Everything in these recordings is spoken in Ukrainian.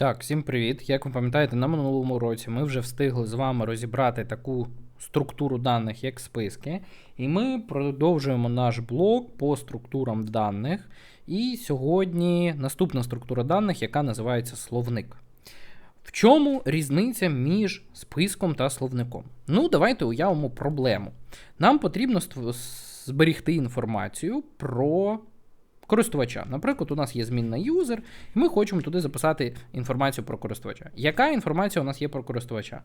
Так, всім привіт. Як ви пам'ятаєте, на минулому році ми вже встигли з вами розібрати таку структуру даних, як списки, і ми продовжуємо наш блок по структурам даних. І сьогодні наступна структура даних, яка називається словник. В чому різниця між списком та словником? Ну, давайте уявимо проблему. Нам потрібно зберігти інформацію про користувача. Наприклад, у нас є змінна юзер, і ми хочемо туди записати інформацію про користувача. Яка інформація у нас є про користувача?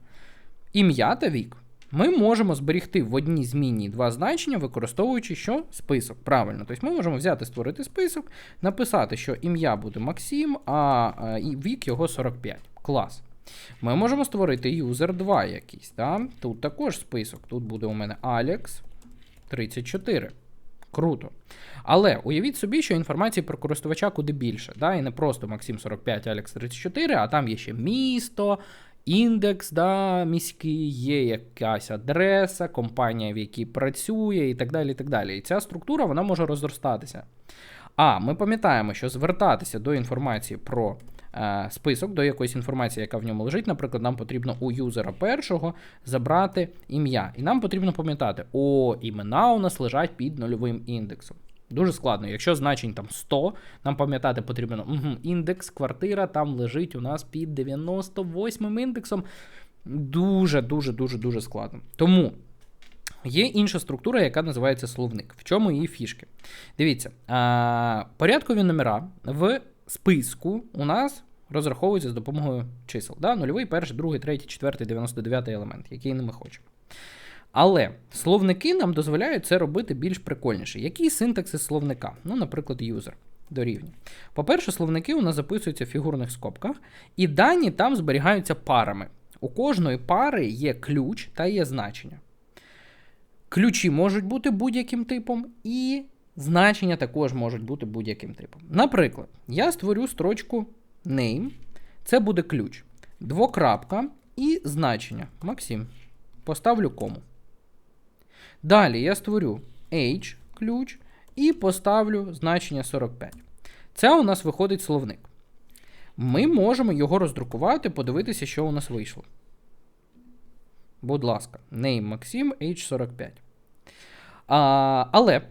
Ім'я та вік. Ми можемо зберігти в одній змінній два значення, використовуючи що? Список. Правильно. Тобто ми можемо взяти, створити список, написати, що ім'я буде Максим, а е, вік його 45. Клас. Ми можемо створити юзер 2 якийсь. Да? Тут також список. Тут буде у мене Alex 34. Круто. Але уявіть собі, що інформації про користувача куди більше. Да? І не просто Максим 45, Алекс 34, а там є ще місто, індекс да, міський, є якась адреса, компанія, в якій працює, і так далі. І так далі. І ця структура вона може розростатися. А ми пам'ятаємо, що звертатися до інформації про список, до якоїсь інформації, яка в ньому лежить. Наприклад, нам потрібно у юзера першого забрати ім'я. І нам потрібно пам'ятати, о, імена у нас лежать під нульовим індексом. Дуже складно. Якщо значень там 100, нам пам'ятати потрібно угу, індекс, квартира там лежить у нас під 98 індексом. Дуже, дуже, дуже, дуже складно. Тому є інша структура, яка називається словник. В чому її фішки? Дивіться, а, порядкові номера в списку у нас розраховуються з допомогою чисел. Да? Нульовий, перший, другий, третій, четвертий, 99 елемент, який ми хочемо. Але словники нам дозволяють це робити більш прикольніше. Який синтаксис словника? Ну, наприклад, user дорівнює. По-перше, словники у нас записуються в фігурних скобках, і дані там зберігаються парами. У кожної пари є ключ та є значення. Ключі можуть бути будь-яким типом, і значення також можуть бути будь-яким типом. Наприклад, я створю строчку name, це буде ключ, двокрапка і значення. Максим. Поставлю кому. Далі я створю age ключ і поставлю значення 45. Це у нас виходить словник. Ми можемо його роздрукувати, подивитися, що у нас вийшло. Будь ласка, name Максим age 45. А, але,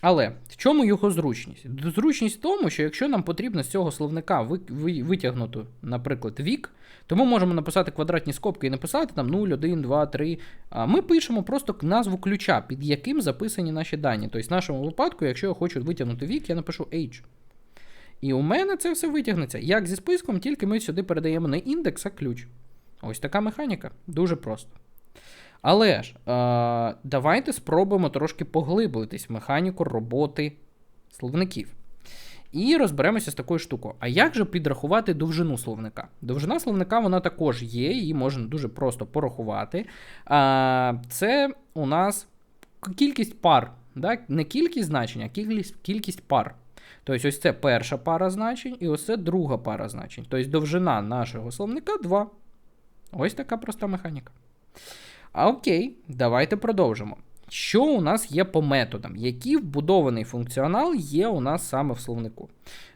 але в чому його зручність? Зручність в тому, що якщо нам потрібно з цього словника ви, ви, витягнути, наприклад, вік, то ми можемо написати квадратні скобки і написати там 0, 1, 2, 3. А ми пишемо просто назву ключа, під яким записані наші дані. Тобто, в нашому випадку, якщо я хочу витягнути вік, я напишу age. І у мене це все витягнеться. Як зі списком, тільки ми сюди передаємо не індекс, а ключ. Ось така механіка. Дуже просто. Але ж, е, давайте спробуємо трошки поглиблитись в механіку роботи словників. І розберемося з такою штукою. А як же підрахувати довжину словника? Довжина словника вона також є, її можна дуже просто порахувати. А, Це у нас кількість пар. Да? Не кількість значень, а кількість, кількість пар. Тобто, ось це перша пара значень, і ось це друга пара значень. Тобто довжина нашого словника 2. Ось така проста механіка. А окей, давайте продовжимо. Що у нас є по методам? Який вбудований функціонал є у нас саме в словнику?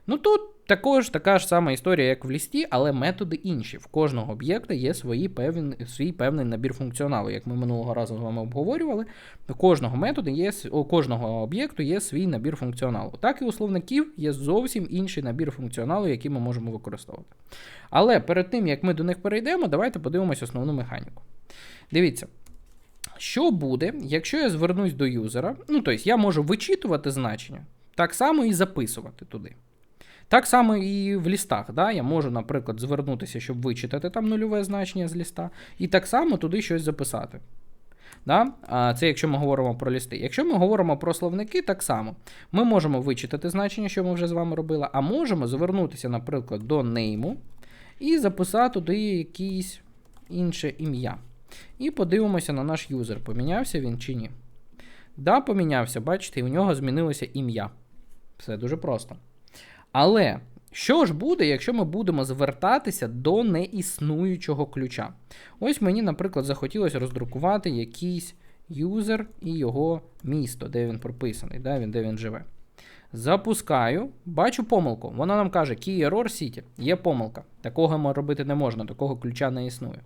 Ну тут також така ж сама історія, як в лісті, але методи інші. В кожного об'єкта є свої певні, свій певний набір функціоналу. Як ми минулого разу з вами обговорювали, у кожного методу є, у кожного об'єкту є свій набір функціоналу. Так і у словників є зовсім інший набір функціоналу, який ми можемо використовувати. Але перед тим, як ми до них перейдемо, давайте подивимося основну механіку. Дивіться. Що буде, якщо я звернусь до юзера? Ну, тобто, я можу вичитувати значення, так само і записувати туди. Так само і в лістах. Да? Я можу, наприклад, звернутися, щоб вичитати там нульове значення з ліста, і так само туди щось записати. Да? А Це якщо ми говоримо про лісти. Якщо ми говоримо про словники, так само ми можемо вичитати значення, що ми вже з вами робили, а можемо звернутися, наприклад, до нейму і записати туди якесь інше ім'я. І подивимося на наш юзер, помінявся він чи ні. Да, помінявся, бачите, і у нього змінилося ім'я. Все дуже просто. Але що ж буде, якщо ми будемо звертатися до неіснуючого ключа? Ось мені, наприклад, захотілося роздрукувати якийсь юзер і його місто, де він прописаний, да, він, де він живе. Запускаю, бачу помилку. Вона нам каже Key Error City. Є помилка. Такого робити не можна, такого ключа не існує.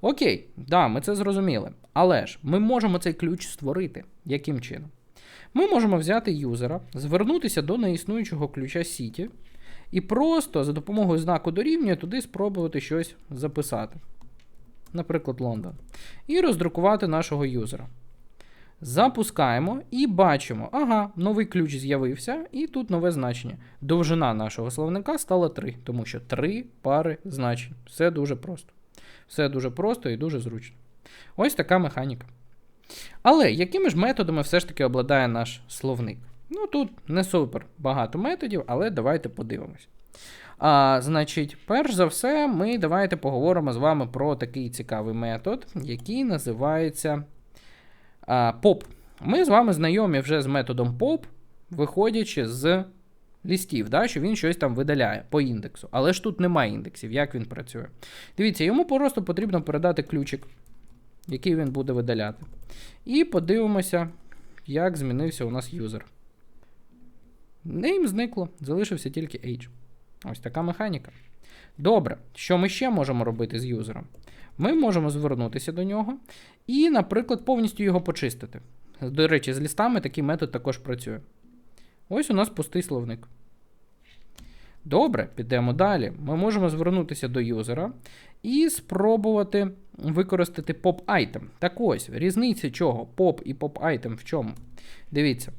Окей, да, ми це зрозуміли. Але ж ми можемо цей ключ створити. Яким чином? Ми можемо взяти юзера, звернутися до неіснуючого ключа City і просто за допомогою знаку дорівнює туди спробувати щось записати. Наприклад, Лондон. І роздрукувати нашого юзера. Запускаємо і бачимо, ага, новий ключ з'явився, і тут нове значення. Довжина нашого словника стала 3, тому що 3 пари значень. Все дуже просто. Все дуже просто і дуже зручно. Ось така механіка. Але якими ж методами все ж таки обладає наш словник? Ну, тут не супер багато методів, але давайте подивимось. А, Значить, перш за все, ми давайте поговоримо з вами про такий цікавий метод, який називається POP. Ми з вами знайомі вже з методом POP, виходячи з лістів, да, що він щось там видаляє по індексу. Але ж тут немає індексів, як він працює. Дивіться, йому просто потрібно передати ключик, який він буде видаляти. І подивимося, як змінився у нас юзер. Name зникло, залишився тільки age. Ось така механіка. Добре, що ми ще можемо робити з юзером? Ми можемо звернутися до нього і, наприклад, повністю його почистити. До речі, з лістами такий метод також працює. Ось у нас пустий словник. Добре, підемо далі. Ми можемо звернутися до юзера і спробувати використати pop-item. Так ось, різниця чого? Pop і pop-item в чому? Дивіться.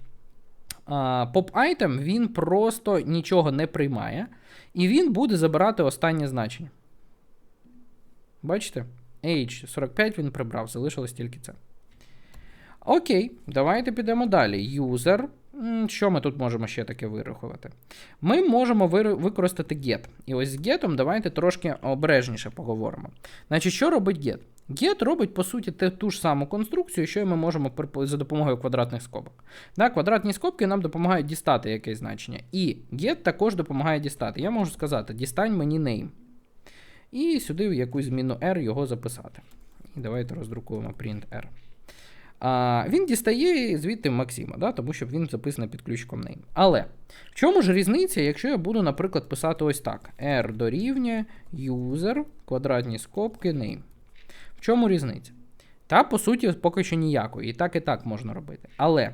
Pop-item він просто нічого не приймає, і він буде забирати останнє значення. Бачите? H45 він прибрав, залишилось тільки це. Окей, давайте підемо далі. User. Що ми тут можемо ще таке вирахувати? Ми можемо використати get. І ось з get давайте трошки обережніше поговоримо. Значить, що робить get? Get робить, по суті, ту ж саму конструкцію, що і ми можемо за допомогою квадратних скобок. Да, Квадратні скобки нам допомагають дістати якесь значення. І get також допомагає дістати. Я можу сказати, дістань мені name. І сюди в якусь зміну R його записати. І давайте роздрукуємо print R. А, Він дістає звідти Максима, да, тому що він записаний під ключиком name. Але в чому ж різниця, якщо я буду, наприклад, писати ось так: R дорівнює user, квадратні скобки name. В чому різниця? Та, по суті, поки що ніякої. І так, і так можна робити. Але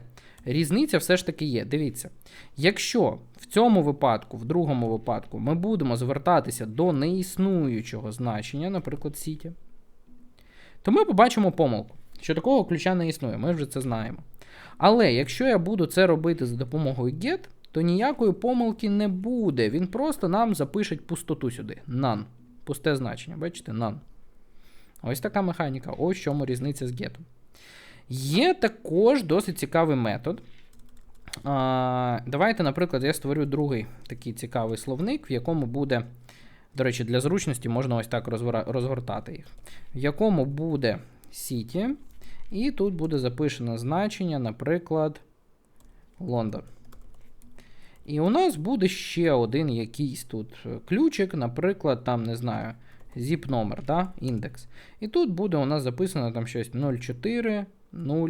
різниця все ж таки є. Дивіться, якщо в цьому випадку, в другому випадку, ми будемо звертатися до неіснуючого значення, наприклад, сіті, то ми побачимо помилку що такого ключа не існує, ми вже це знаємо. Але якщо я буду це робити за допомогою get, то ніякої помилки не буде. Він просто нам запише пустоту сюди. None. Пусте значення. Бачите, none. Ось така механіка. Ось в чому різниця з get. Є також досить цікавий метод. Давайте, наприклад, я створю другий такий цікавий словник, в якому буде. До речі, для зручності можна ось так розгортати їх. В якому буде City. І тут буде запишено значення, наприклад, Лондон. І у нас буде ще один якийсь тут ключик, наприклад, там, не знаю, zip номер, да, індекс. І тут буде у нас записано там щось 04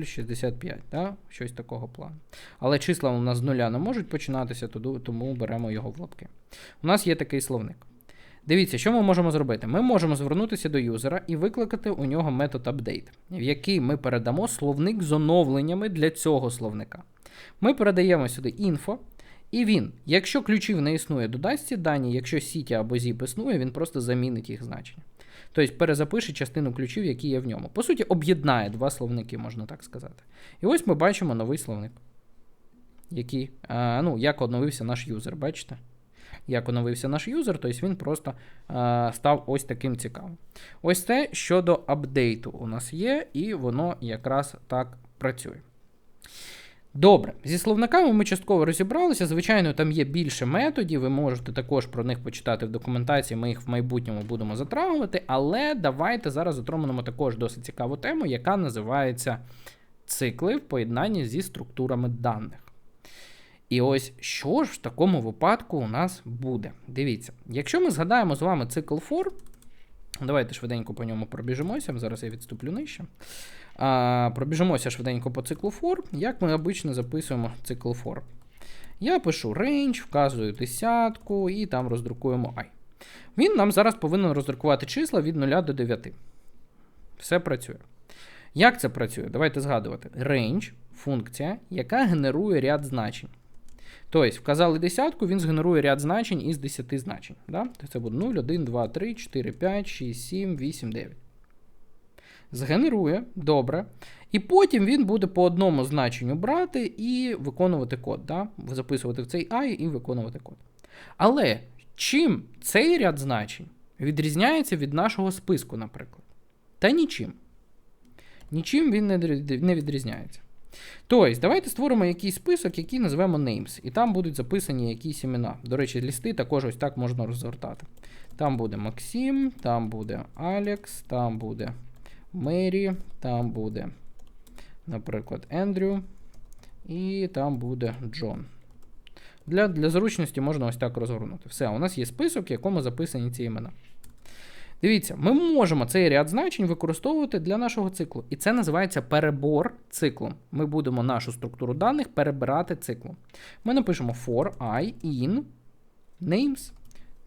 065, да? щось такого плану. Але числа у нас з нуля не можуть починатися, тому беремо його в лапки. У нас є такий словник. Дивіться, що ми можемо зробити? Ми можемо звернутися до юзера і викликати у нього метод update, в який ми передамо словник з оновленнями для цього словника. Ми передаємо сюди інфо, і він, якщо ключів не існує, додасть ці дані, якщо сіті або zip існує, він просто замінить їх значення. Тобто перезапише частину ключів, які є в ньому. По суті, об'єднає два словники, можна так сказати. І ось ми бачимо новий словник, який, а, ну, як оновився наш юзер, бачите? як оновився наш юзер, тобто він просто е, став ось таким цікавим. Ось це щодо апдейту у нас є, і воно якраз так працює. Добре, зі словниками ми частково розібралися. Звичайно, там є більше методів, ви можете також про них почитати в документації, ми їх в майбутньому будемо затрагувати, але давайте зараз затронемо також досить цікаву тему, яка називається цикли в поєднанні зі структурами даних. І ось що ж в такому випадку у нас буде? Дивіться, якщо ми згадаємо з вами цикл for, давайте швиденько по ньому пробіжимося. Зараз я відступлю нижче. А, Пробіжимося швиденько по циклу for, як ми обично записуємо цикл for. Я пишу range, вказую десятку і там роздрукуємо i. Він нам зараз повинен роздрукувати числа від 0 до 9. Все працює. Як це працює? Давайте згадувати. Range функція, яка генерує ряд значень. Тобто, вказали десятку, він згенерує ряд значень із 10 значень. Да? Тобто це буде 0, 1, 2, 3, 4, 5, 6, 7, 8, 9. Згенерує, добре. І потім він буде по одному значенню брати і виконувати код. Да? Записувати в цей I і виконувати код. Але чим цей ряд значень відрізняється від нашого списку, наприклад? Та нічим. Нічим він не відрізняється. Тобто, давайте створимо якийсь список, який назвемо names, і там будуть записані якісь імена. До речі, лісти також ось так можна розгортати. Там буде Максим, там буде Алекс, там буде Мері, там буде, наприклад, Ендрю, і там буде Джон. Для для зручності можна ось так розгорнути. Все, у нас є список, в якому записані ці імена. Дивіться, ми можемо цей ряд значень використовувати для нашого циклу. І це називається перебор циклом. Ми будемо нашу структуру даних перебирати циклом. Ми напишемо for i in names.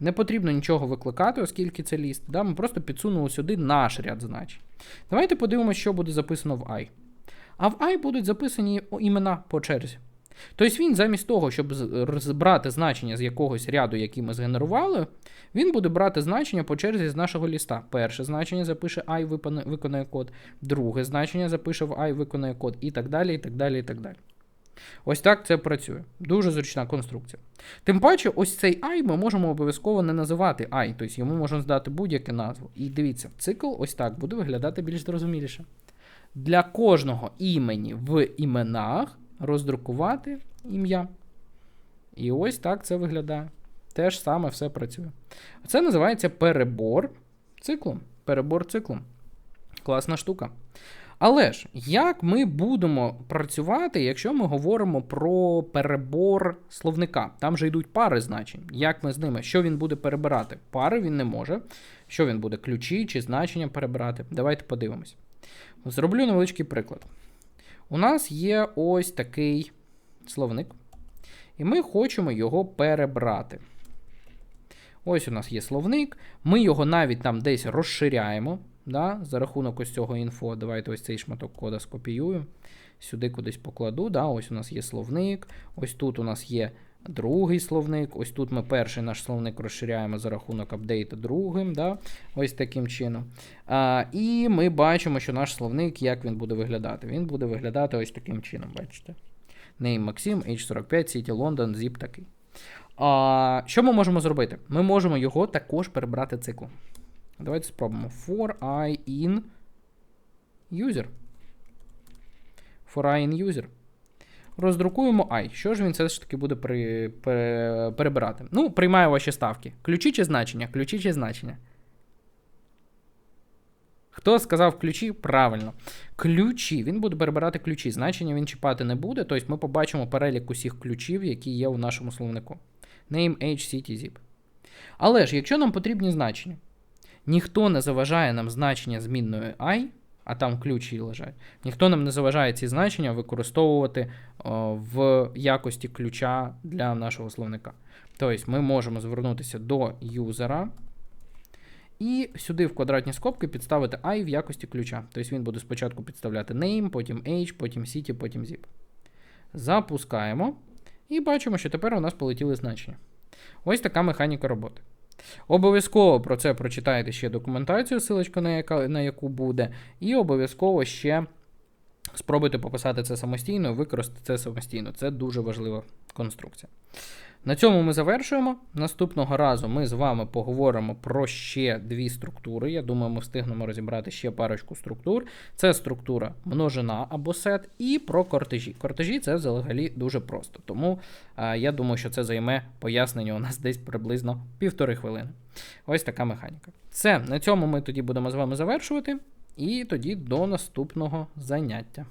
Не потрібно нічого викликати, оскільки це ліст. Да? Ми просто підсунули сюди наш ряд значень. Давайте подивимося, що буде записано в i. А в і будуть записані імена по черзі. Тобто він замість того, щоб брати значення з якогось ряду, який ми згенерували, він буде брати значення по черзі з нашого ліста. Перше значення запише I, виконає код, друге значення запише в I, виконає код, і так далі. і так далі, і так далі. Ось так це працює. Дуже зручна конструкція. Тим паче, ось цей I ми можемо обов'язково не називати I, тобто йому можна здати будь-яку назву. І дивіться, цикл ось так буде виглядати більш зрозуміліше. Для кожного імені в іменах роздрукувати ім'я. І ось так це виглядає. Те ж саме все працює. Це називається перебор циклом. Перебор циклом. Класна штука. Але ж, як ми будемо працювати, якщо ми говоримо про перебор словника? Там же йдуть пари значень. Як ми з ними? Що він буде перебирати? Пари він не може. Що він буде? Ключі чи значення перебирати? Давайте подивимось. Зроблю невеличкий приклад. У нас є ось такий словник, і ми хочемо його перебрати. Ось у нас є словник, ми його навіть там десь розширяємо. Да, За рахунок ось цього інфо. Давайте ось цей шматок кода скопіюю. Сюди кудись покладу. Да, Ось у нас є словник. Ось тут у нас є другий словник. Ось тут ми перший наш словник розширяємо за рахунок апдейта другим. да, Ось таким чином. А, І ми бачимо, що наш словник, як він буде виглядати. Він буде виглядати ось таким чином, бачите. Name Maxim, H45, City London, zip такий. А, Що ми можемо зробити? Ми можемо його також перебрати циклом. Давайте спробуємо. For i in user. For i in user. Роздрукуємо I. Що ж він все ж таки буде при, пере, перебирати? Ну, приймаю ваші ставки. Ключі чи значення? Ключі чи значення. Хто сказав ключі? Правильно. Ключі. Він буде перебирати ключі. Значення він чіпати не буде. Тобто ми побачимо перелік усіх ключів, які є у нашому словнику. Name, age, city, zip. Але ж, якщо нам потрібні значення, ніхто не заважає нам значення змінною I а там ключі лежать. Ніхто нам не заважає ці значення використовувати о, в якості ключа для нашого словника. Тобто ми можемо звернутися до юзера і сюди в квадратні скобки підставити I в якості ключа. Тобто він буде спочатку підставляти name, потім age, потім city, потім zip. Запускаємо. І бачимо, що тепер у нас полетіли значення. Ось така механіка роботи. Обов'язково про це прочитайте ще документацію, силочка на, яка, на яку буде, і обов'язково ще спробуйте пописати це самостійно, використати це самостійно. Це дуже важлива конструкція. На цьому ми завершуємо. Наступного разу ми з вами поговоримо про ще дві структури. Я думаю, ми встигнемо розібрати ще парочку структур. Це структура множина або сет, і про кортежі. Кортежі це взагалі дуже просто. Тому а, я думаю, що це займе пояснення у нас десь приблизно півтори хвилини. Ось така механіка. Все, на цьому ми тоді будемо з вами завершувати. І тоді до наступного заняття.